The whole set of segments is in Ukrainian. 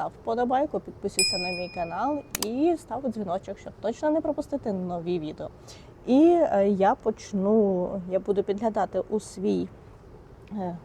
став вподобайку, підписуйся на мій канал і став дзвіночок, щоб точно не пропустити нові відео. І е, я почну, я буду підглядати у свій. е,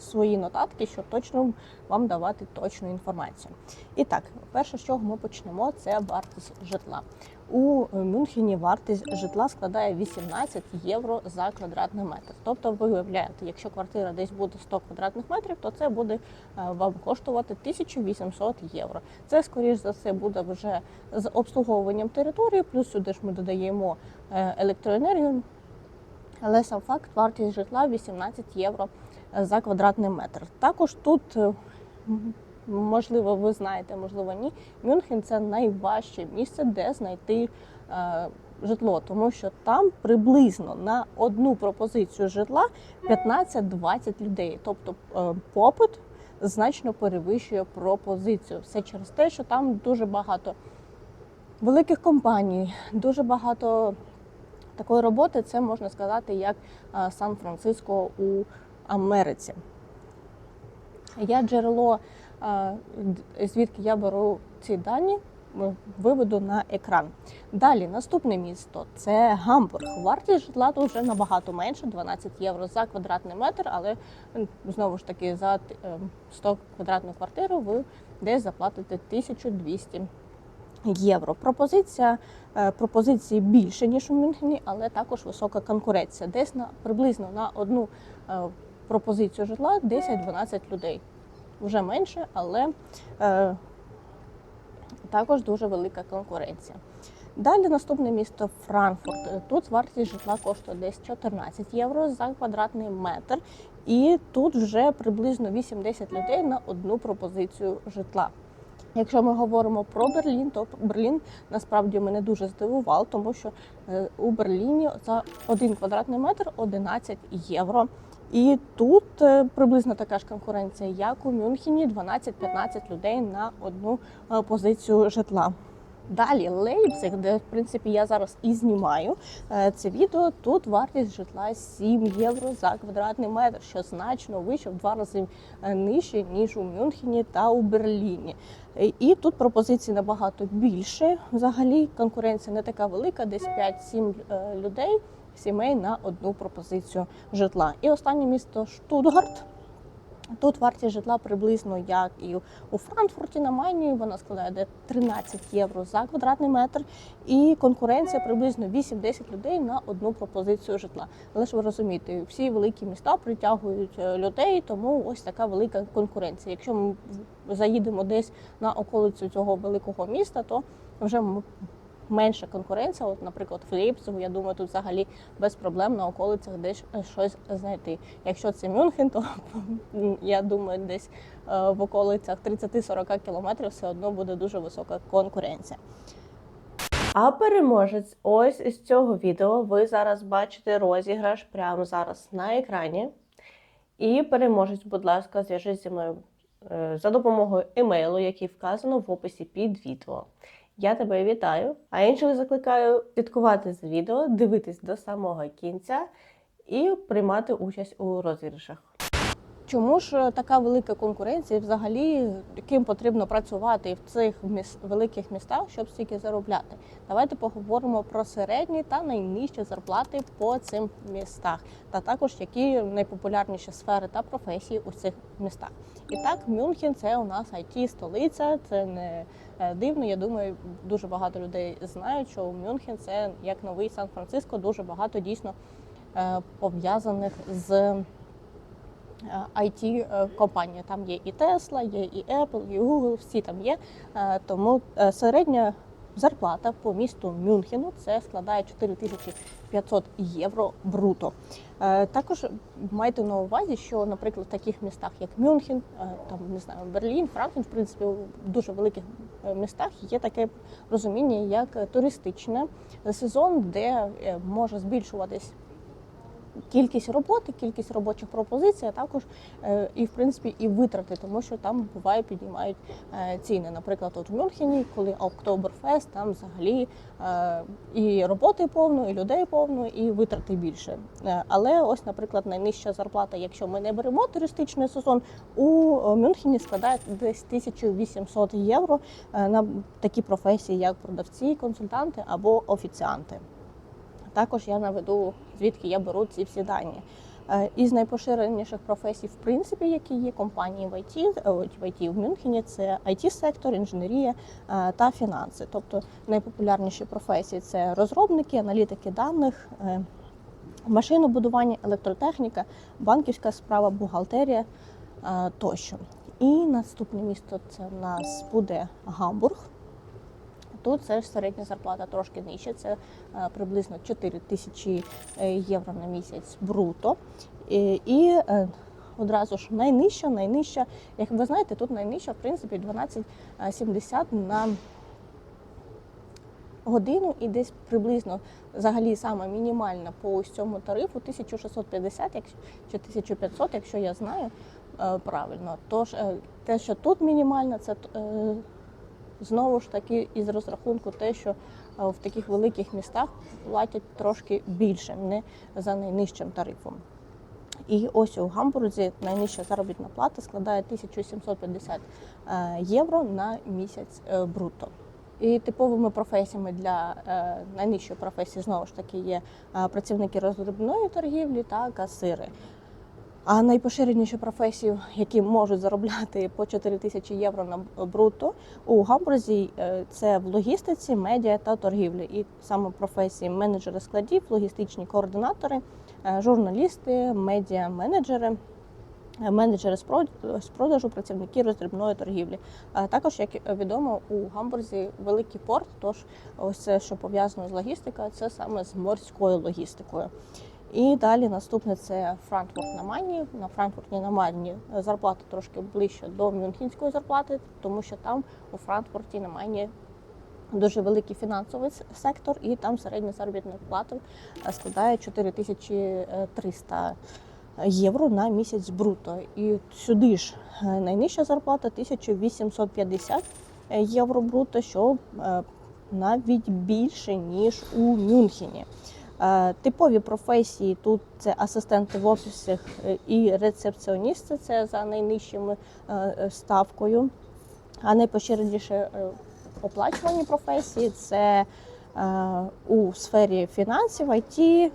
Свої нотатки, щоб точно вам давати точну інформацію. І так, перше, з чого ми почнемо, це вартість житла. У Мюнхені вартість житла складає 18 євро за квадратний метр. Тобто, ви уявляєте, якщо квартира десь буде 100 квадратних метрів, то це буде е, вам коштувати 1800 євро. Це, скоріш за все, буде вже з обслуговуванням території, плюс сюди ж ми додаємо е, електроенергію. Але сам факт вартість житла 18 євро е, за квадратний метр. Також тут, е, можливо, ви знаєте, можливо, ні. Мюнхен це найважче місце, де знайти е, житло, тому що там приблизно на одну пропозицію житла 15-20 людей. Тобто е, попит значно перевищує пропозицію. Все через те, що там дуже багато великих компаній, дуже багато такої роботи. Це можна сказати як е, Сан-Франциско у Америці. Я джерело, звідки я беру ці дані, виведу на екран. Далі, наступне місто це Гамбург. Вартість житла тут вже набагато менше 12 євро за квадратний метр, але знову ж таки за е, 100 квадратну квартиру ви десь заплатите 1200 євро. Пропозиція е, пропозиції більше ніж у Мюнхені, але також висока конкуренція. Десь на приблизно на одну е, пропозицію житла 10-12 людей. Вже менше, але е, також дуже велика конкуренція. Далі наступне місто Франкфурт. Тут вартість житла коштує десь 14 євро за квадратний метр, і тут вже приблизно 8-10 людей на одну пропозицію житла. Якщо ми говоримо про Берлін, то Берлін насправді мене дуже здивував, тому що е, у Берліні за один квадратний метр 11 євро. І тут е, приблизно така ж конкуренція, як у Мюнхені, 12-15 людей на одну е, позицію житла. Далі Лейпциг, де в принципі я зараз і знімаю е, це відео. Тут вартість житла 7 євро за квадратний метр, що значно вище в два рази нижче ніж у Мюнхені та у Берліні. І тут пропозицій набагато більше. Взагалі конкуренція не така велика, десь 5-7 е, людей, сімей на одну пропозицію житла. І останнє місто Штутгарт. Тут вартість житла приблизно як і у Франкфурті на Майні. Вона складає де 13 євро за квадратний метр, і конкуренція приблизно 8-10 людей на одну пропозицію житла. Але ж ви розумієте, всі великі міста притягують е, людей, тому ось така велика конкуренція. Якщо ми заїдемо десь на околицю цього великого міста, то вже менша конкуренція. От, наприклад, в Лейпцигу, я думаю, тут взагалі без проблем на околицях десь е, щось знайти. Якщо це Мюнхен, то я думаю, десь е, в околицях 30-40 кілометрів все одно буде дуже висока конкуренція. А переможець, ось із цього відео ви зараз бачите розіграш прямо зараз на екрані. І переможець, будь ласка, зв'яжись зі мною е, за допомогою емейлу, який вказано в описі під відео. Я тебе вітаю, а інших закликаю слідкувати за відео, дивитись до самого кінця і приймати участь у розіграшах. Чому ж така велика конкуренція? Взагалі, ким потрібно працювати в цих міс- великих містах, щоб стільки заробляти? Давайте поговоримо про середні та найнижчі зарплати по цим містах, та також які найпопулярніші сфери та професії у цих містах. І так, Мюнхен це у нас it столиця. Це не дивно. Я думаю, дуже багато людей знають, що Мюнхен це як новий Сан-Франциско, дуже багато дійсно е, пов'язаних з it компанії. Там є і Tesla, є і Apple, і Google, всі там є. Е, Тому е, середня зарплата по місту Мюнхену це складає 4500 євро бруто. Е, Також майте на увазі, що, наприклад, в таких містах, як Мюнхен, е, там не знаю, Берлін, Франкфурт, в принципі, в дуже великих е, містах є таке розуміння, як туристичне сезон, де може збільшуватись кількість роботи, кількість робочих пропозицій, а також е, і в принципі і витрати, тому що там буває піднімають е, ціни. Наприклад, от в Мюнхені, коли Октоберфест, там взагалі е, і роботи повно, і людей повно, і витрати більше. Але ось, наприклад, найнижча зарплата, якщо ми не беремо туристичний сезон, у Мюнхені складає десь 1800 євро на такі професії, як продавці, консультанти або офіціанти. Також я наведу, звідки я беру ці всі дані. Е, Із найпоширеніших професій, в принципі, які є компанії в IT, е, в IT в Мюнхені, це IT-сектор, інженерія е, та фінанси. Тобто найпопулярніші професії це розробники, аналітики даних, машинобудування, електротехніка, банківська справа, бухгалтерія тощо. І наступне місто це в нас буде Гамбург. Тут це ж середня зарплата трошки нижча, це е, приблизно 4 тисячі е, євро на місяць бруто. І, і е, одразу ж найнижча, найнижча, як ви знаєте, тут найнижча, в принципі, 12,70 на годину і десь приблизно взагалі саме мінімальна по ось цьому тарифу 1650 якщо, чи 1500, якщо я знаю правильно. Тож те, що тут мінімальна, це знову ж таки із розрахунку те, що е, в таких великих містах платять трошки більше, не за найнижчим тарифом. І ось у Гамбурзі найнижча заробітна плата складає 1750 е, євро на місяць е, бруто. І типовими професіями для найнижчої професії знову ж таки є працівники роздрібної торгівлі та касири. А найпоширеніші професії, які можуть заробляти по 4 тисячі євро на бруто у Гамбурзі, е, це в логістиці, медіа та торгівлі. І саме професії менеджери складів, логістичні координатори, е, журналісти, медіа-менеджери. е, Менеджери з з продажу, працівники роздрібної торгівлі. А також, як відомо, у Гамбурзі великий порт. Тож, ось це, що пов'язано з логістикою, це саме з морською логістикою. І далі наступне це Франкфурт на Майні. На Франкфурті на Майні зарплата трошки ближче до мюнхенської зарплати, тому що там у Франкфурті на Майні дуже великий фінансовий сектор, і там середня заробітна плата е, складає 4300 євро на місяць бруто. І сюди ж е, найнижча зарплата 1850 євро бруто, що е, навіть більше ніж у Мюнхені. Е, Типові професії тут це асистенти в офісах е, і рецепціоністи, це за найнижчими е, ставкою. А найпоширеніше оплачувані професії це у сфері фінансів, IT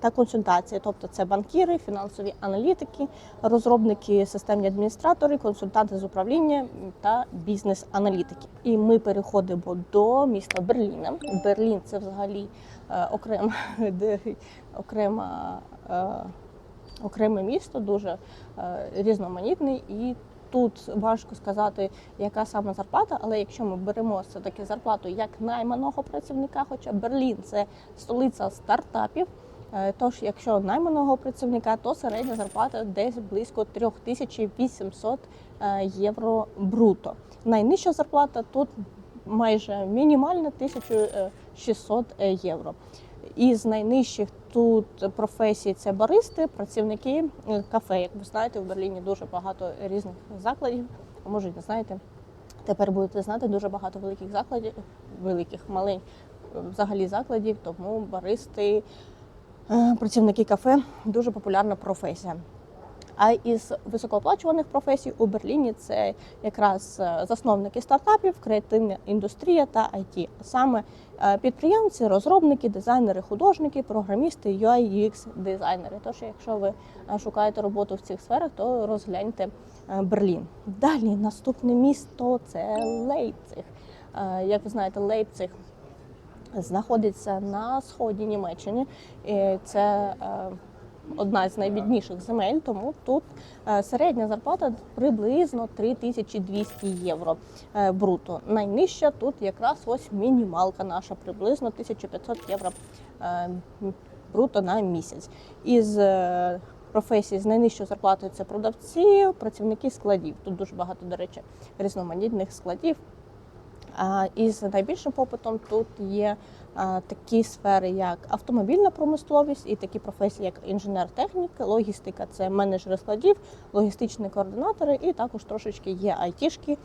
та консультації. Тобто це банкіри, фінансові аналітики, розробники, системні адміністратори, консультанти з управління та бізнес-аналітики. І ми переходимо до міста Берліна. Берлін це взагалі е, окрема, е, окреме місто, дуже е, різноманітний і. Тут важко сказати, яка саме зарплата, але якщо ми беремо все таки зарплату як найманого працівника, хоча Берлін це столиця стартапів. е, Тож, якщо найманого працівника, то середня зарплата десь близько 3800 е, євро бруто. Найнижча зарплата тут майже мінімальна 1600 євро. Із найнижчих тут професій це баристи, працівники е, кафе. Як ви знаєте, в Берліні дуже багато різних закладів. А може, не знаєте. Тепер будете знати дуже багато великих закладів, великих, маленьких взагалі закладів, тому баристи, е, працівники кафе дуже популярна професія. А із високооплачуваних професій у Берліні це якраз е, засновники стартапів, креативна індустрія та IT. Саме е, підприємці, розробники, дизайнери, художники, програмісти, UI, UX дизайнери. Тож, якщо ви е, шукаєте роботу в цих сферах, то розгляньте Берлін. Далі наступне місто це Лейпциг. Як ви знаєте, Лейпциг знаходиться на сході Німеччини. І Це одна з найбідніших земель, тому тут е, середня зарплата приблизно 3200 євро е, бруто. Найнижча тут якраз ось мінімалка наша, приблизно 1500 євро е, бруто на місяць. Із професій з найнижчою зарплатою це продавці, працівники складів. Тут дуже багато, до речі, різноманітних складів. А, І з найбільшим попитом тут є такі сфери, як автомобільна промисловість і такі професії, як інженер-технік, логістика це менеджери складів, логістичні координатори, і також трошечки є айтішки,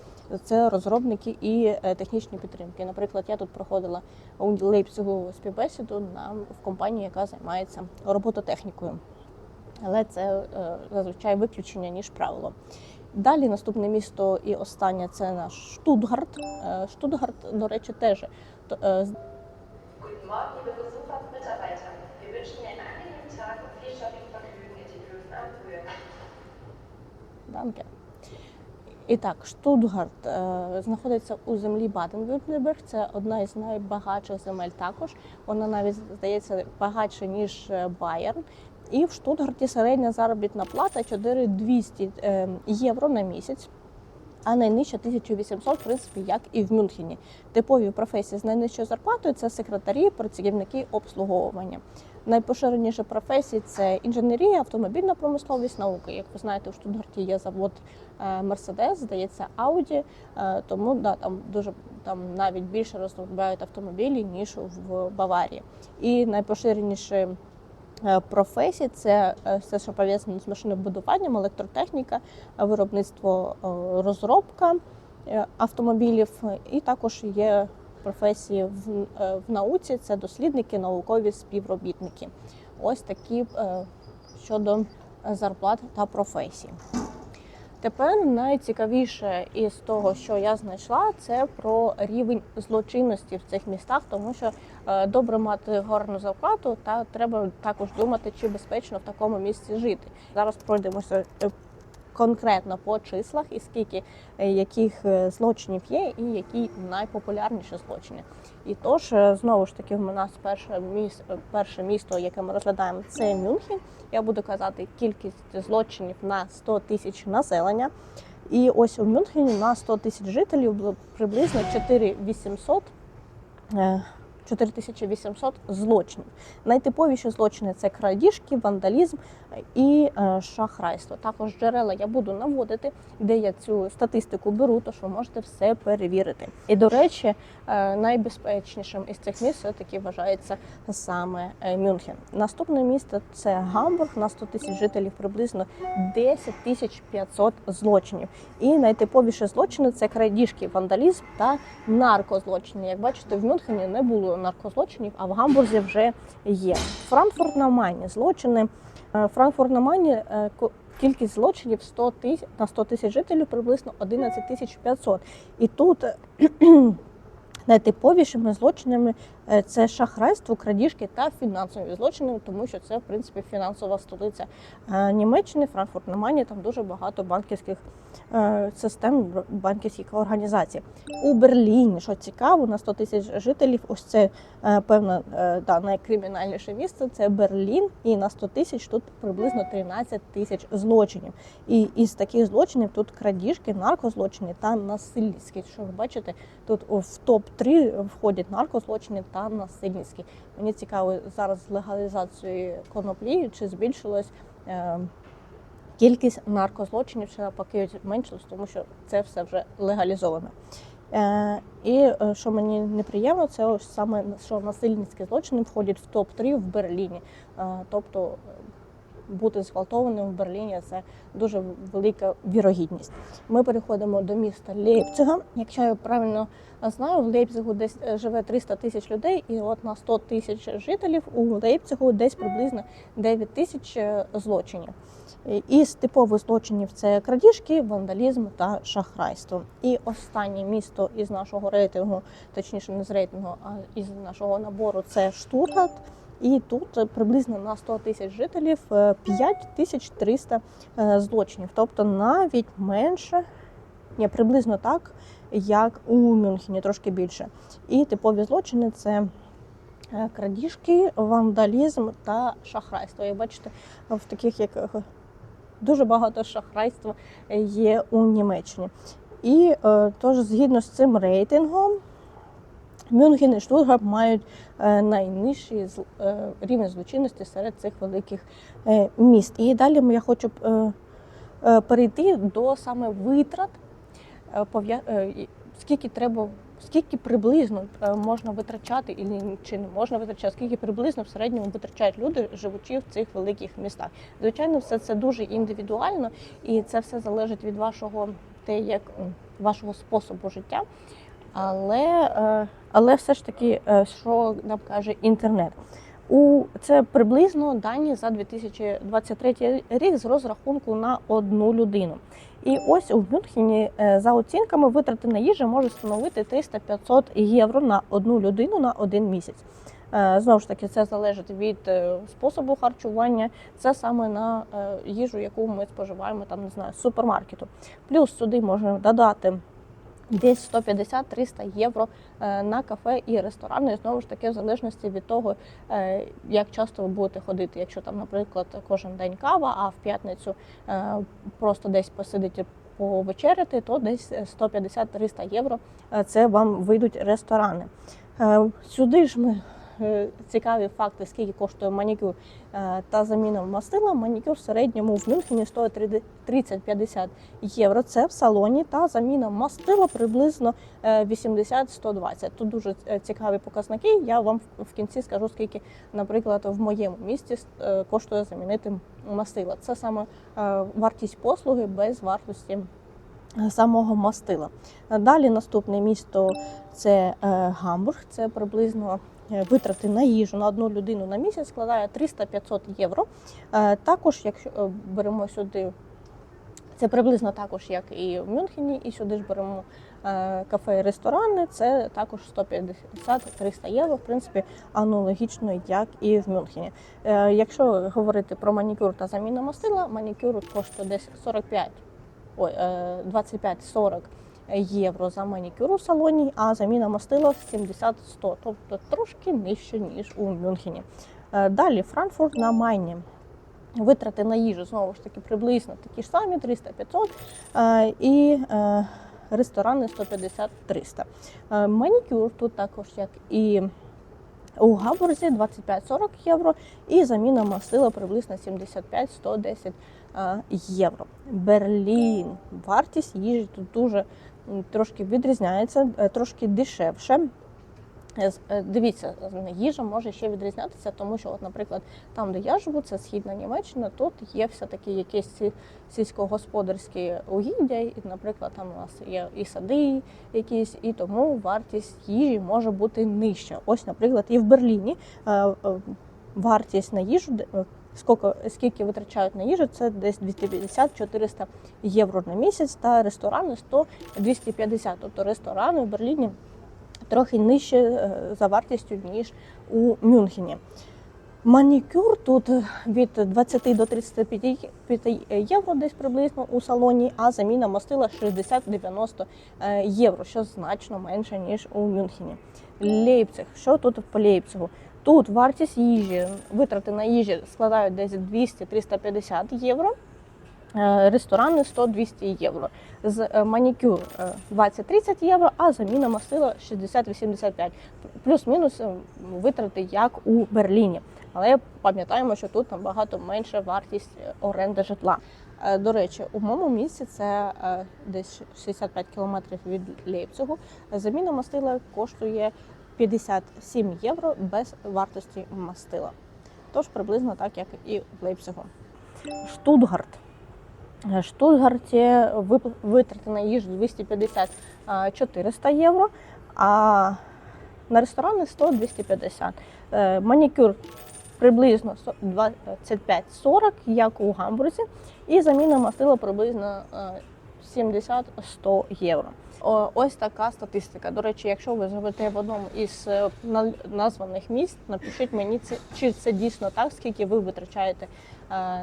це розробники і е, технічні підтримки. Наприклад, я тут проходила у Лейпцигу співбесіду на в компанії, яка займається робототехнікою. Але це е, зазвичай виключення ніж правило. Dалі наступне місто і останнє це наш Штутгарт. Е, Штутгарт, до речі, теж Morgen, liebe Besucher und Mitarbeiter. Wir wünschen Ihnen einen angenehmen Tag und viel Shoppingvergnügen in den Löwen am. Данке. І так, Штутгарт е, знаходиться у землі Баден-Вюртемберг. Це одна із найбагатших земель також. Вона навіть здається багатша ніж е, Байерн. І в Штутгарті середня заробітна плата 4200 е, євро на місяць. А найнижча 1800, в принципі, як і в Мюнхені. Типові професії з найнижчою зарплатою це секретарі, працівники обслуговування. Найпоширеніші професії це інженерія, автомобільна промисловість, науки. Як ви знаєте, у Штутгарті є завод Мерседес, здається, Ауді. Тому да, там дуже там навіть більше розробляють автомобілі ніж в Баварії. І найпоширеніші е, професії це е, все, що пов'язано з машинобудуванням, електротехніка, е, виробництво розробка автомобілів, і також є професії в, в науці це дослідники, наукові співробітники. Ось такі щодо зарплат та професій. Тепер найцікавіше із того, що я знайшла, це про рівень злочинності в цих містах, тому що е, добре мати гарну зарплату, та треба також думати, чи безпечно в такому місці жити. Зараз пройдемося е, конкретно по числах і скільки е, яких е, злочинів є, і які найпопулярніші злочини. І тож, е, знову ж таки, в нас перше місто, перше місто, яке ми розглядаємо, це Мюнхен. Я буду казати кількість злочинів на 100 тисяч населення. І ось у Мюнхені на 100 тисяч жителів приблизно 4800 е, 4800 злочинів. Найтиповіші злочини це крадіжки, вандалізм і е, шахрайство. Також джерела я буду наводити, де я цю статистику беру, тож ви можете все перевірити. І до речі, е, найбезпечнішим із цих міст все-таки вважається саме е, Мюнхен. Наступне місто це Гамбург на 100 тисяч жителів, приблизно 10 тисяч 500 злочинів. І найтиповіші злочини це крадіжки, вандалізм та наркозлочини. Як бачите, в Мюнхені не було наркозлочинів, а в Гамбурзі вже є. Франкфурт на Майні злочини. Е, Франкфурт на Майні е, кількість злочинів 100 тисяч на 100 тисяч жителів приблизно 11 тисяч 500. І тут найтиповішими злочинами це шахрайство, крадіжки та фінансові злочини, тому що це в принципі фінансова столиця е, Німеччини, Франкфурт на Майні. Там дуже багато банківських е, систем, банківських організацій. У Берліні, що цікаво, на 100 тисяч жителів, ось це е, певне е, да, найкримінальніше місце. Це Берлін, і на 100 тисяч тут приблизно 13 тисяч злочинів. І із таких злочинів тут крадіжки, наркозлочини та насильницькі. Що ви бачите, тут в топ 3 входять наркозлочини та насильницькі. Мені цікаво зараз з легалізацією коноплі, чи збільшилось. е, Кількість наркозлочинів чи навпаки зменшилось, тому що це все вже легалізовано. Е, і е, що мені неприємно, це ось саме що насильницькі злочини входять в топ-3 в Берліні. Е, тобто бути зґвалтованим в Берліні це дуже велика вірогідність. Ми переходимо до міста Лейпцига. Якщо я правильно знаю, в Лейпцигу десь е, живе 300 тисяч людей, і от на 100 тисяч жителів у Лейпцигу десь приблизно 9 тисяч е, злочинів. Із типових злочинів це крадіжки, вандалізм та шахрайство. І останнє місто із нашого рейтингу, точніше не з рейтингу, а із нашого набору це Штутгарт. І тут е, приблизно на 100 тисяч жителів е, 5300 е, злочинів, тобто навіть менше, ні, приблизно так, як у Мюнхені, трошки більше. І типові злочини це е, крадіжки, вандалізм та шахрайство. Як бачите, в таких як е, дуже багато шахрайства є у Німеччині. І е, тож, згідно з цим рейтингом, Мюнхен і Штутгарт мають е, найнижчий е, рівень злочинності серед цих великих е, міст. І далі я хочу перейти до саме витрат, скільки треба скільки приблизно можна витрачати, і чи не можна витрачати, скільки приблизно в середньому витрачають люди, живучи в цих великих містах. Звичайно, все це дуже індивідуально, і це все залежить від вашого те, як вашого способу життя. Але, е, але все ж таки, е, що нам каже інтернет? У це приблизно дані за 2023 рік з розрахунку на одну людину. І ось у Мюнхені е, за оцінками витрати на їжу можуть становити 300-500 євро на одну людину на один місяць. Знову ж таки, це залежить від способу харчування. Це саме на їжу, яку ми споживаємо там, не знаю, з супермаркету. Плюс сюди можна додати десь 150-300 євро е, на кафе і ресторани. І знову ж таки, в залежності від того, е, як часто ви будете ходити. Якщо там, наприклад, кожен день кава, а в п'ятницю е, просто десь посидите повечеряти, то десь 150-300 євро це вам вийдуть ресторани. Сюди ж ми цікаві факти, скільки коштує манікюр е, та заміна мастила. Манікюр в середньому в Мюнхені стоїть 30-50 євро. Це в салоні та заміна мастила приблизно е, 80-120. Тут дуже е, цікаві показники. Я вам в- кінці скажу, скільки, наприклад, в моєму місті е, коштує замінити мастила. Це саме е, вартість послуги без вартості е, самого мастила. Е, Далі наступне місто це е, Гамбург. Це приблизно е, витрати на їжу на одну людину на місяць складає 300-500 євро. Е, Також, якщо е, беремо сюди, це приблизно також, як і в Мюнхені, і сюди ж беремо е, кафе і ресторани, це також 150-300 євро, в принципі, аналогічно, як і в Мюнхені. Е, Якщо говорити про манікюр та заміну мастила, манікюр коштує десь 45, ой, е, 25-40 євро за манікюр у салоні, а заміна мастила 70-100, тобто трошки нижче, ніж у Мюнхені. Е, Далі Франкфурт на Майні. Витрати на їжу знову ж таки приблизно такі ж самі 300-500 е, і е, ресторани 150-300. Е, Манікюр тут також, як і у Габурзі 25-40 євро, і заміна мастила приблизно 75-110 е, євро. Берлін. Вартість їжі тут дуже трошки відрізняється, е, трошки дешевше. Е, е, Дивіться, їжа може ще відрізнятися, тому що, от, наприклад, там, де я живу, це східна Німеччина, тут є все-таки якісь сі- сільськогосподарські угіддя, і, наприклад, там у нас є і сади якісь, і тому вартість їжі може бути нижча. Ось, наприклад, і в Берліні е, е, вартість на їжу, е, скільки, скільки витрачають на їжу, це десь 250-400 євро на місяць, та ресторани 100-250. Тобто ресторани в Берліні трохи нижче е, за вартістю, ніж у Мюнхені. Манікюр тут від 20 до 35 євро десь приблизно у салоні, а заміна мастила 60-90 е, євро, що значно менше, ніж у Мюнхені. Лейпциг. Що тут по Лейпцигу? Тут вартість їжі, витрати на їжі складають десь 200-350 євро. Е, Ресторани 100-200 євро. З е, манікюр е, 20-30 євро, а заміна мастила 60-85. Плюс-мінус е, витрати як у Берліні. Але пам'ятаємо, що тут набагато менша вартість е, оренди житла. Е, До речі, у моєму місці це е, десь 65 кілометрів від Лейпцигу. Заміна мастила коштує 57 євро без вартості мастила. Тож приблизно так, як і в Лейпцигу. Штутгарт. В Штутгарті витрати на їжу 250-400 євро, а на ресторани 100-250. Е, Манікюр приблизно 25-40, як у Гамбурзі, і заміна мастила приблизно е, 70-100 євро. Ось така статистика. До речі, якщо ви живете в одному із е, названих міст, напишіть мені чи це дійсно так, скільки ви витрачаєте е,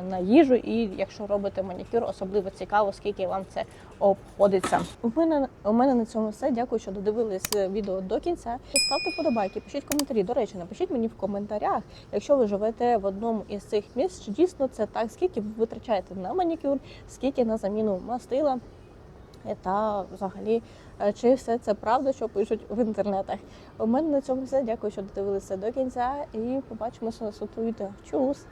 на їжу, і якщо робите манікюр, особливо цікаво, скільки вам це обходиться. У мене у мене на цьому все. Дякую, що додивились відео до кінця. Ставте вподобайки, пишіть коментарі. До речі, напишіть мені в коментарях, якщо ви живете в одному із цих міст, чи дійсно це так, скільки ви витрачаєте на манікюр, скільки на заміну мастила. Та взагалі, е, чи все це правда, що пишуть в інтернетах. У мене на цьому все. Дякую, що додивилися до кінця, і побачимося на відео. Чус!